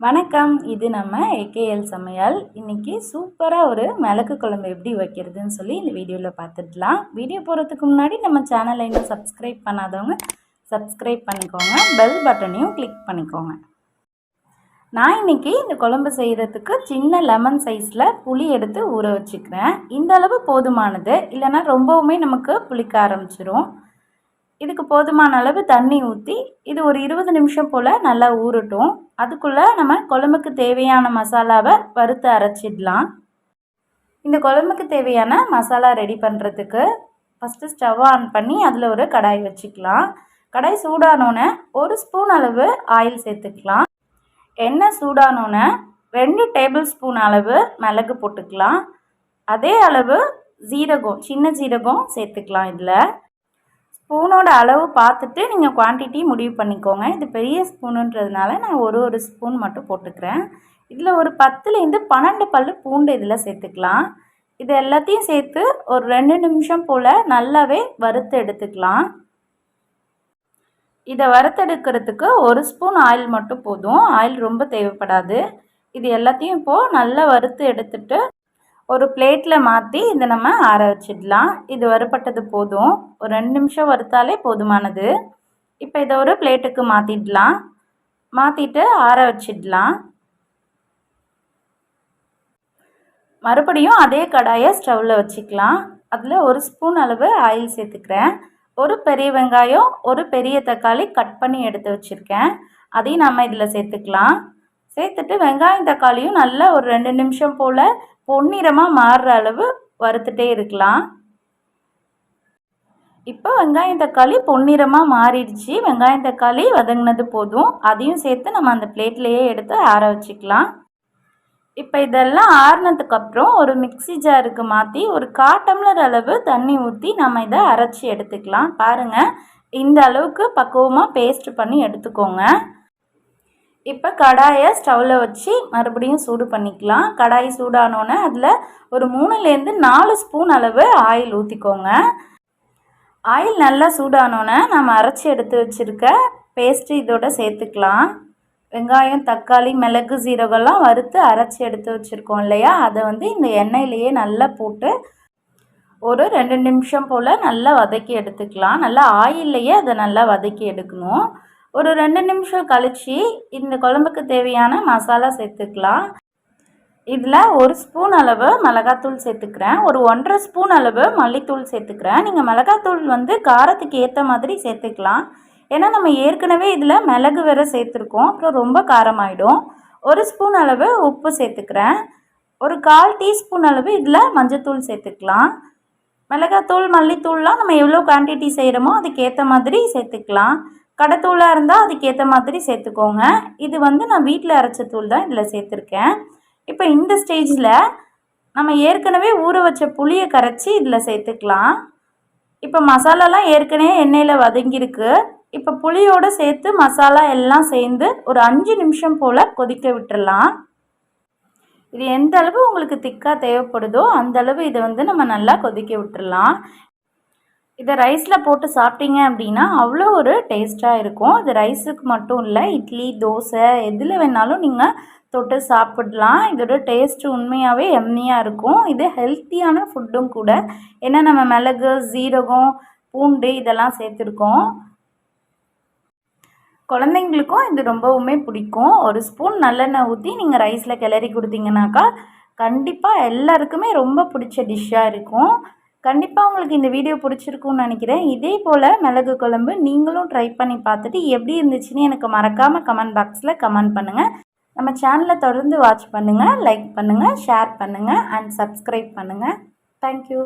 வணக்கம். இது நம்ம ஏகேஎல் சமையல். இன்றைக்கி சூப்பராக ஒரு மிளகு குழம்பு எப்படி வைக்கிறதுன்னு சொல்லி இந்த வீடியோவில் பார்த்துடலாம். வீடியோ போகிறதுக்கு முன்னாடி நம்ம சேனலை இன்னும் சப்ஸ்கிரைப் பண்ணாதவங்க சப்ஸ்கிரைப் பண்ணிக்கோங்க. பெல் பட்டனையும் கிளிக் பண்ணிக்கோங்க. நான் இன்றைக்கி இந்த குழம்பு செய்கிறதுக்கு சின்ன லெமன் சைஸில் புளி எடுத்து ஊற வச்சுக்கிறேன். இந்த அளவு போதுமானது. இல்லைன்னா ரொம்பவுமே நமக்கு புளிக்க ஆரம்பிச்சிரும். இதுக்கு போதுமான அளவு தண்ணி ஊற்றி இது ஒரு இருபது நிமிஷம் போல் நல்லா ஊறட்டும். அதுக்குள்ளே நம்ம குழம்புக்கு தேவையான மசாலாவை வறுத்து அரைச்சிடலாம். இந்த குழம்புக்கு தேவையான மசாலா ரெடி பண்ணுறதுக்கு ஃபஸ்ட்டு ஸ்டவ் ஆன் பண்ணி அதில் ஒரு கடாய் வச்சுக்கலாம். கடாய் சூடானோன்னே ஒரு ஸ்பூன் அளவு ஆயில் சேர்த்துக்கலாம். எண்ணெய் சூடானோன்னே ரெண்டு டேபிள் ஸ்பூன் அளவு மிளகு போட்டுக்கலாம். அதே அளவு ஜீரகம் சின்ன ஜீரகம் சேர்த்துக்கலாம் இதில். ஸ்பூனோட அளவு பார்த்துட்டு நீங்கள் குவான்டிட்டி முடிவு பண்ணிக்கோங்க. இது பெரிய ஸ்பூனுன்றதுனால நான் ஒரு ஒரு ஸ்பூன் மட்டும் போட்டுக்கிறேன். இதில் ஒரு பத்துலேருந்து பன்னெண்டு பல் பூண்டு இதில் சேர்த்துக்கலாம். இது எல்லாத்தையும் சேர்த்து ஒரு ரெண்டு நிமிஷம் போல் நல்லாவே வறுத்து எடுத்துக்கலாம். இதை வறுத்தெடுக்கிறதுக்கு ஒரு ஸ்பூன் ஆயில் மட்டும் போதும். ஆயில் ரொம்ப தேவைப்படாது. இது எல்லாத்தையும் இப்போது நல்லா வறுத்து எடுத்துட்டு ஒரு பிளேட்டில் மாற்றி இதை நம்ம ஆற வச்சிடலாம். இது வறுப்பட்டது போதும். ஒரு ரெண்டு நிமிஷம் வறுத்தாலே போதுமானது. இப்போ இதை ஒரு பிளேட்டுக்கு மாற்றிடலாம் மாற்றிட்டு ஆற வச்சிடலாம். மறுபடியும் அதே கடாயை ஸ்டவ்வில் வச்சுக்கலாம். அதில் ஒரு ஸ்பூன் அளவு ஆயில் சேர்த்துக்கிறேன். ஒரு பெரிய வெங்காயம் ஒரு பெரிய தக்காளி கட் பண்ணி எடுத்து வச்சுருக்கேன். அதையும் நம்ம இதில் சேர்த்துக்கலாம். சேர்த்துட்டு வெங்காயம் தக்காளியும் நல்லா ஒரு ரெண்டு நிமிஷம் போல் பொன்னிறமாக மாறுற அளவு வறுத்துட்டே இருக்கலாம். இப்போ வெங்காயம் தக்காளி பொன்னிறமாக மாறிடுச்சு. வெங்காயம் தக்காளி வதங்கினது போதும். அதையும் சேர்த்து நம்ம அந்த பிளேட்லேயே எடுத்து ஆற வச்சுக்கலாம். இப்போ இதெல்லாம் ஆறுனதுக்கப்புறம் ஒரு மிக்சி ஜாருக்கு மாற்றி ஒரு காட்டம்லர் அளவு தண்ணி ஊற்றி நம்ம இதை அரைச்சி எடுத்துக்கலாம். பாருங்கள் இந்த அளவுக்கு பக்குவமாக பேஸ்ட் பண்ணி எடுத்துக்கோங்க. இப்போ கடாயை ஸ்டவ்வில் வச்சு மறுபடியும் சூடு பண்ணிக்கலாம். கடாய் சூடானோன்னே அதில் ஒரு மூணுலேருந்து நாலு ஸ்பூன் அளவு ஆயில் ஊற்றிக்கோங்க ஆயில் நல்லா சூடானோன்னே நம்ம அரைச்சி எடுத்து வச்சுருக்க பேஸ்ட்டு இதோட சேர்த்துக்கலாம். வெங்காயம் தக்காளி மிளகு சீரகம்லாம் வறுத்து அரைச்சி எடுத்து வச்சுருக்கோம் இல்லையா? அதை வந்து இந்த எண்ணெயிலையே நல்லா போட்டு ஒரு ரெண்டு நிமிஷம் போல் நல்லா வதக்கி எடுத்துக்கலாம். நல்லா ஆயில்லையே அதை நல்லா வதக்கி எடுக்கணும். ஒரு ரெண்டு நிமிஷம் கழித்து இந்த குழம்புக்கு தேவையான மசாலா சேர்த்துக்கலாம். இதில் ஒரு ஸ்பூன் அளவு மிளகாத்தூள் சேர்த்துக்கிறேன். ஒரு ஒன்றரை ஸ்பூன் அளவு மல்லித்தூள் சேர்த்துக்கிறேன். நீங்கள் மிளகாத்தூள் வந்து காரத்துக்கு ஏற்ற மாதிரி சேர்த்துக்கலாம். ஏன்னா நம்ம ஏற்கனவே இதில் மிளகு வேற சேர்த்துருக்கோம். அப்புறம் ரொம்ப காரமாயிடும். ஒரு ஸ்பூன் அளவு உப்பு சேர்த்துக்கிறேன். ஒரு கால் டீஸ்பூன் அளவு இதில் மஞ்சத்தூள் சேர்த்துக்கலாம். மிளகாத்தூள் மல்லித்தூள்லாம் நம்ம எவ்வளோ குவான்டிட்டி செய்கிறோமோ அதுக்கேற்ற மாதிரி சேர்த்துக்கலாம். கடைத்தூளாக இருந்தால் அதுக்கேற்ற மாதிரி சேர்த்துக்கோங்க. இது வந்து நான் வீட்டில் அரைச்ச தூள் தான் இதில் சேர்த்துருக்கேன். இப்போ இந்த ஸ்டேஜில் நம்ம ஏற்கனவே ஊற வச்ச புளியை கரைச்சி இதில் சேர்த்துக்கலாம். இப்போ மசாலாலாம் ஏற்கனவே எண்ணெயில் வதங்கியிருக்கு. இப்போ புளியோடு சேர்த்து மசாலா எல்லாம் சேர்ந்து ஒரு அஞ்சு நிமிஷம் போல் கொதிக்க விட்டுடலாம் இது எந்த அளவு உங்களுக்கு திக்காக தேவைப்படுதோ அந்த அளவு இதை வந்து நம்ம நல்லா கொதிக்க விட்டுடலாம் இதை ரைஸில் போட்டு சாப்பிட்டீங்க அப்படின்னா அவ்வளோ ஒரு டேஸ்ட்டாக இருக்கும். இது ரைஸுக்கு மட்டும் இல்லை இட்லி தோசை எதில் வேணாலும் நீங்கள் தொட்டு சாப்பிடலாம். இதோட டேஸ்ட்டு உண்மையாகவே எம்மியாக இருக்கும். இது ஹெல்த்தியான ஃபுட்டும் கூட. ஏன்னா நம்ம மிளகு ஜீரகம் பூண்டு இதெல்லாம் சேர்த்துருக்கோம். குழந்தைங்களுக்கும் இது ரொம்பவுமே பிடிக்கும். ஒரு ஸ்பூன் நல்லெண்ணெய் ஊற்றி நீங்கள் ரைஸில் கிளறி கொடுத்தீங்கனாக்கா கண்டிப்பாக எல்லாருக்குமே ரொம்ப பிடிச்ச டிஷ்ஷாக இருக்கும். கண்டிப்பாக உங்களுக்கு இந்த வீடியோ பிடிச்சிருக்கும்னு நினைக்கிறேன். இதே போல் மிளகு குழம்பு நீங்களும் ட்ரை பண்ணி பார்த்துட்டு எப்படி இருந்துச்சுன்னு எனக்கு மறக்காமல் கமெண்ட் பாக்ஸில் கமெண்ட் பண்ணுங்கள் நம்ம சேனலை தொடர்ந்து வாட்ச் பண்ணுங்கள் லைக் பண்ணுங்கள் ஷேர் பண்ணுங்கள் அண்ட் சப்ஸ்கிரைப் பண்ணுங்கள் தேங்க்யூ